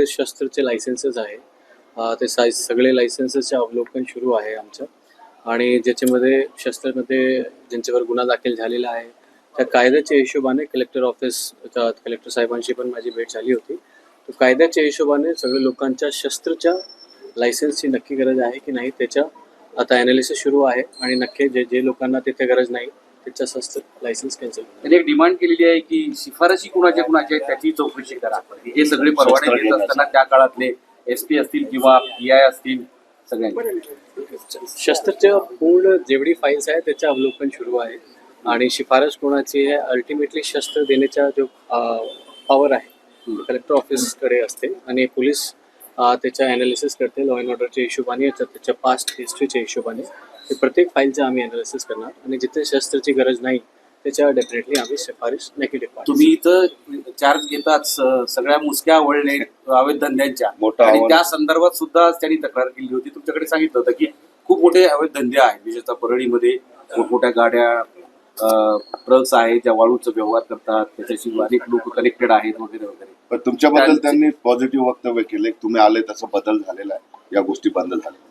शस्त्रचे licences आहे. ते साय सगळे लायसन्सेसचे अवलोकन सुरू आहे आमचं. आणि ज्याच्यामध्ये शस्त्रामध्ये ज्यांच्यावर गुन्हा दाखल झालेला आहे त्या कायद्याच्या हिशोबाने कलेक्टर ऑफिस कलेक्टर साहेबांशी पण माझी भेट झाली होती. तर कायद्याच्या हिशोबाने सगळ्या लोकांच्या शस्त्रच्या लायसन्सची नक्की गरज आहे की नाही त्याच्या आता ॲनालिसिस सुरू आहे. आणि नक्की जे जे लोकांना तिथे गरज नाही त्याच्या शस्त्र लायसन्स कॅन्सल त्यांनी एक डिमांड केलेली आहे की शिफारशी कुणाच्या कुणाच्या आहेत त्याची चौकशी करा. हे सगळे परवाने देत असताना त्या काळातले एस पी असतील किंवा पी आय असतील सगळ्यांनी शस्त्रच्या पूर्ण जेवढी फाईल्स आहे त्याचं अवलोकन सुरू आहे. आणि शिफारस कोणाची आहे अल्टिमेटली शस्त्र देण्याचा जो पॉवर आहे कलेक्टर ऑफिसकडे असते. आणि पोलीस त्याच्या ॲनालिसिस करते लॉ अँड ऑर्डरच्या हिशोबाने त्या- त्याच्या पास्ट हिस्ट्रीच्या हिशोबाने. ते प्रत्येक फाईलचं आम्ही अनालिसिस करणार आणि जिथे शस्त्राची गरज नाही त्याच्यावर डेफिनेटली आम्ही शिफारस निगेटिव्ह तुम्ही इथं चार्ज घेताच स- सगळ्या मुसक्या वळले अवैध धंद्यांच्या. आणि. त्या संदर्भात सुद्धा त्यांनी तक्रार केली होती. तुमच्याकडे सांगितलं होतं की खूप मोठे अवैध धंदे आहेत विशेषतः परळीमध्ये मोठमोठ्या गाड्या ट्रक्स आहेत ज्या वाळूचा व्यवहार करतात त्याच्याशी अनेक लोक कनेक्टेड आहेत वगैरे वगैरे. पण तुमच्याबद्दल त्यांनी पॉझिटिव्ह वक्तव्य केले तुम्ही आले तसं बदल झालेला आहे या गोष्टी बंद झाल्या.